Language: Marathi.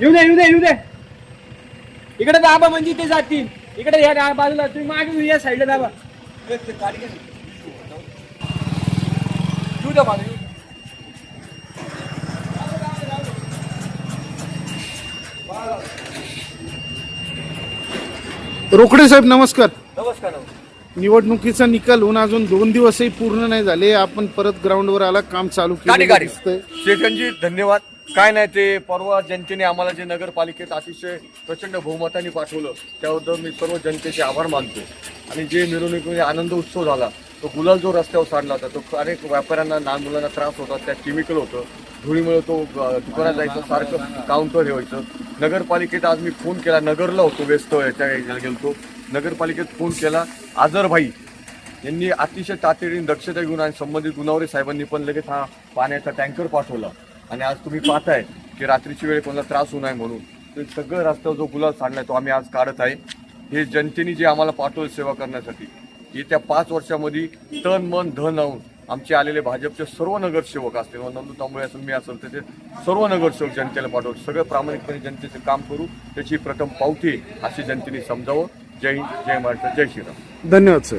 येऊ दे येऊ दे येऊ दे. इकडे दाबा म्हणजे ते जातील. इकडे या डा- बाजूला तुम्ही मागे या साईडला दाबा. येऊ द्या मला, येऊ द्या. रोकडे साहेब नमस्कार. नमस्कार नमस्कार. निवडणुकीचा निकाल होऊन अजून दोन दिवसही पूर्ण नाही झाले. आपण परत ग्राउंडवर आला काम चालू गाडी केलं गाडी. दिसतंय. धन्यवाद. काय नाही ते परवा जनतेने आम्हाला जे नगरपालिकेत अतिशय प्रचंड बहुमताने पाठवलं त्याबद्दल मी सर्व जनतेचे आभार मानतो. आणि जे मिरवणुकीमध्ये आनंद उत्सव झाला तो गुलाल जो रस्त्यावर सांडला होता तो अनेक व्यापाऱ्यांना लहान मुलांना त्रास होता त्यात केमिकल होतं. धुळीमुळे तो दुकानात जायचं सारखं काउंटर ठेवायचं नगरपालिकेत आज मी फोन केला नगरला होतो व्यस्त याच्या याला गेलतो. नगरपालिकेत फोन केला आजरभाई यांनी अतिशय तातडीने दक्षता घेऊन आणि संबंधित गुन्हावरे साहेबांनी पण लगेच हा पाण्याचा टँकर पाठवला. आणि आज तुम्ही पाहताय की रात्रीची वेळ कोणाला त्रास होऊ नये म्हणून. ते सगळं रस्त्यावर जो गुलाल सांडलाय तो आम्ही आज काढत आहे. हे जनतेने जे आम्हाला पाठवलं सेवा करण्यासाठी येत्या पाच वर्षामध्ये तन मन धन लावून आमचे आलेले भाजपचे सर्व नगरसेवक असतील नंदू तांबळे असून मी असेल त्याचे सर्व नगरसेवक जनतेला पाठवून सगळं प्रामाणिकपणे जनतेचं काम करू त्याची प्रथम पावती अशी जनतेने समजावं. जय हिंद जय महाराष्ट्र जय श्रीराम. धन्यवाद सर.